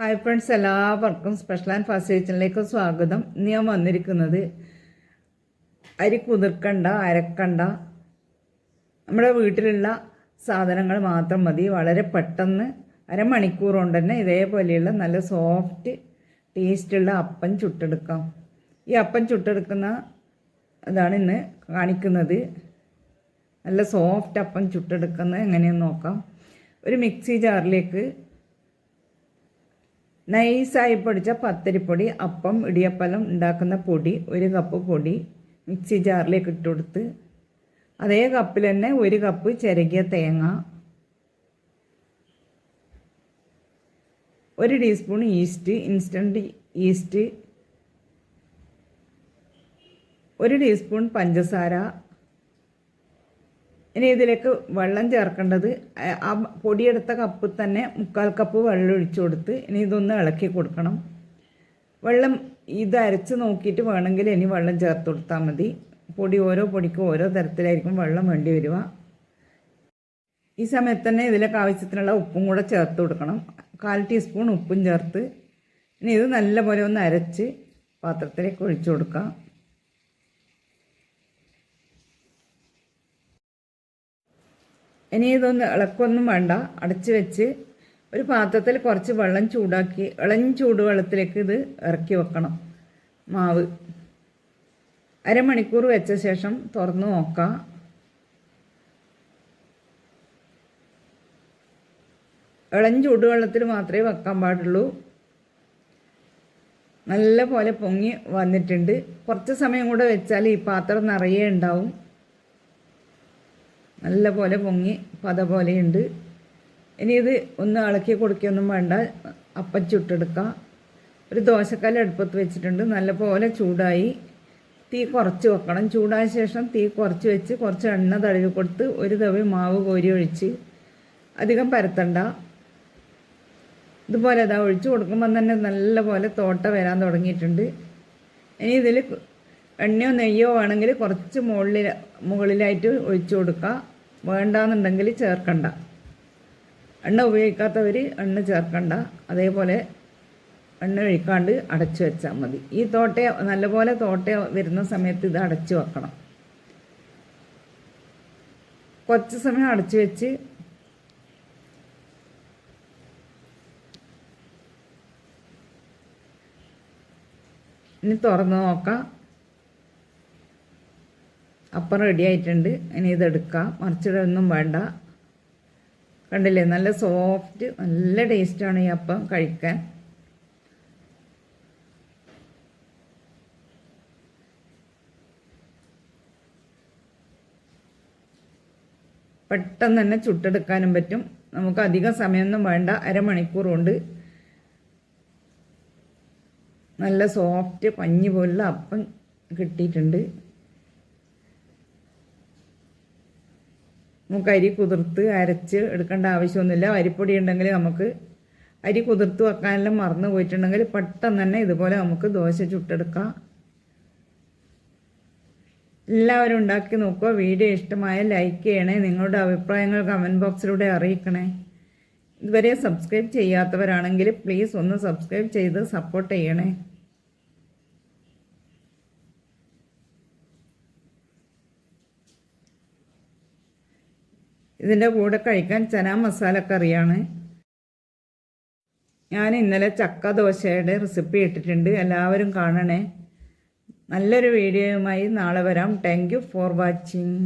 Hi friends എല്ലാവർക്കും special and fast കിച്ചണിലേക്ക് സ്വാഗതം. ഇന്ന് ഞാൻ വന്നിരിക്കുന്നത് അരി കുതിർക്കണ്ട അരക്കണ്ട. നമ്മുടെ വീട്ടിലുള്ള സാധനങ്ങൾ മാത്രം മതി. വളരെ പെട്ടെന്ന് അരമണിക്കൂർ കൊണ്ട് തന്നെ ഇതേപോലെയുള്ള നല്ല സോഫ്റ്റ് ടേസ്റ്റുള്ള അപ്പം ചുട്ടെടുക്കാം. ഈ അപ്പം ചുട്ടെടുക്കുന്ന ഇതാണ് ഇന്ന് കാണിക്കുന്നത്. നല്ല സോഫ്റ്റ് അപ്പം ചുട്ടെടുക്കുന്നത് എങ്ങനെയെന്ന് നോക്കാം. ഒരു മിക്സി ജാറിലേക്ക് നൈസായി പൊടിച്ച പത്തരിപ്പൊടി അപ്പം ഇടിയപ്പലം ഉണ്ടാക്കുന്ന പൊടി ഒരു കപ്പ് പൊടി മിക്സി ജാറിലേക്ക് ഇട്ട് കൊടുത്ത് അതേ കപ്പിൽ തന്നെ ഒരു കപ്പ് ചിരകിയ തേങ്ങ ഒരു ടീസ്പൂൺ ഈസ്റ്റ് ഇൻസ്റ്റന്റ് ഈസ്റ്റ് ഒരു ടീസ്പൂൺ പഞ്ചസാര ഇനി ഇതിലേക്ക് വെള്ളം ചേർക്കേണ്ടത് ആ പൊടിയെടുത്ത കപ്പ് തന്നെ മുക്കാൽ കപ്പ് വെള്ളം ഒഴിച്ചു കൊടുത്ത് ഇനി ഇതൊന്ന് ഇളക്കി കൊടുക്കണം. വെള്ളം ഇത് അരച്ച് നോക്കിയിട്ട് വേണമെങ്കിൽ ഇനി വെള്ളം ചേർത്ത് കൊടുത്താൽ മതി. പൊടി ഓരോ പൊടിക്കും ഓരോ തരത്തിലായിരിക്കും വെള്ളം വേണ്ടി വരിക. ഈ സമയത്ത് തന്നെ ഇതിലേക്ക് ആവശ്യത്തിനുള്ള ഉപ്പും കൂടെ ചേർത്ത് കൊടുക്കണം. കാൽ ടീസ്പൂൺ ഉപ്പും ചേർത്ത് ഇനി ഇത് നല്ലപോലെ ഒന്ന് അരച്ച് പാത്രത്തിലേക്ക് ഒഴിച്ചു കൊടുക്കാം. ഇനി ഇതൊന്ന് ഇളക്കൊന്നും വേണ്ട. അടച്ച് വെച്ച് ഒരു പാത്രത്തിൽ കുറച്ച് വെള്ളം ചൂടാക്കി ഇളം ചൂടുവെള്ളത്തിലേക്ക് ഇത് ഇറക്കി വെക്കണം. മാവ്. അരമണിക്കൂർ വെച്ച ശേഷം തുറന്ന് നോക്കാം. ഇളം ചൂടുവെള്ളത്തിൽ മാത്രമേ വെക്കാൻ പാടുള്ളൂ. നല്ല പോലെ പൊങ്ങി വന്നിട്ടുണ്ട്. കുറച്ച് സമയം കൂടെ വെച്ചാൽ ഈ പാത്രം നിറയെ ഉണ്ടാവും. നല്ല പോലെ പൊങ്ങി പത പോലെയുണ്ട് ഇനി ഇത് ഒന്ന് ഇളക്കി കൊടുക്കുകയൊന്നും വേണ്ട. അപ്പം ചുട്ടെടുക്കാം ഒരു ദോശക്കല്ല് അടുപ്പത്ത് വെച്ചിട്ടുണ്ട്. നല്ല പോലെ ചൂടായി. തീ കുറച്ച് വെക്കണം. ചൂടായ ശേഷം തീ കുറച്ച് വെച്ച് കുറച്ച് എണ്ണ തടവി കൊടുത്ത് ഒരു തവി മാവ് കോരി ഒഴിച്ച് അധികം പരത്തണ്ട. ഇതുപോലെ അതാ ഒഴിച്ച് കൊടുക്കുമ്പോൾ തന്നെ നല്ല പോലെ തോട്ട വരാൻ തുടങ്ങിയിട്ടുണ്ട്. ഇനി ഇതിൽ എണ്ണയോ നെയ്യോ വേണമെങ്കിൽ കുറച്ച് മുകളിൽ മുകളിലായിട്ട് ഒഴിച്ചു കൊടുക്കുക വേണ്ടാന്നുണ്ടെങ്കിൽ ചേർക്കണ്ട. എണ്ണ ഉപയോഗിക്കാത്തവർ എണ്ണ ചേർക്കണ്ട. അതേപോലെ എണ്ണ ഒഴിക്കാണ്ട് അടച്ചു വെച്ചാൽ മതി. ഈ തോട്ട നല്ലപോലെ തോട്ട വരുന്ന സമയത്ത് ഇത് അടച്ചു വെക്കണം. കുറച്ച് സമയം അടച്ചു വെച്ച് ഇനി തുറന്ന് നോക്കാം. അപ്പം റെഡി ആയിട്ടുണ്ട്. ഇനി ഇതെടുക്കാം മറിച്ചിടൊന്നും വേണ്ട. കണ്ടില്ലേ? നല്ല സോഫ്റ്റ് നല്ല ടേസ്റ്റാണ് ഈ അപ്പം കഴിക്കാൻ. പെട്ടെന്ന് തന്നെ ചുട്ടെടുക്കാനും പറ്റും. നമുക്ക് അധികം സമയമൊന്നും വേണ്ട. അരമണിക്കൂർ കൊണ്ട് നല്ല സോഫ്റ്റ് പഞ്ഞി പോലുള്ള അപ്പം കിട്ടിയിട്ടുണ്ട്. നമുക്ക് അരി കുതിർത്ത് അരച്ച് എടുക്കേണ്ട ആവശ്യമൊന്നുമില്ല. അരിപ്പൊടി ഉണ്ടെങ്കിൽ നമുക്ക് അരി കുതിർത്ത് വെക്കാനെല്ലാം മറന്നു പോയിട്ടുണ്ടെങ്കിൽ പെട്ടെന്ന് തന്നെ ഇതുപോലെ നമുക്ക് ദോശ ചുട്ടെടുക്കാം. എല്ലാവരും ഉണ്ടാക്കി നോക്കുക. വീഡിയോ ഇഷ്ടമായ ലൈക്ക് ചെയ്യണേ. നിങ്ങളുടെ അഭിപ്രായങ്ങൾ കമന്റ് ബോക്സിലൂടെ അറിയിക്കണേ. ഇതുവരെ സബ്സ്ക്രൈബ് ചെയ്യാത്തവരാണെങ്കിൽ പ്ലീസ് ഒന്ന് സബ്സ്ക്രൈബ് ചെയ്ത് സപ്പോർട്ട് ചെയ്യണേ. ഇതിന്റെ കൂടെ കഴിക്കാൻ ചന മസാലക്കറിയാണ് ഞാൻ ഇന്നലെ ചക്ക ദോശയുടെ റെസിപ്പി ഇട്ടിട്ടുണ്ട്. എല്ലാവരും കാണണേ. നല്ലൊരു വീഡിയോയുമായി നാളെ വരാം. Thank for watching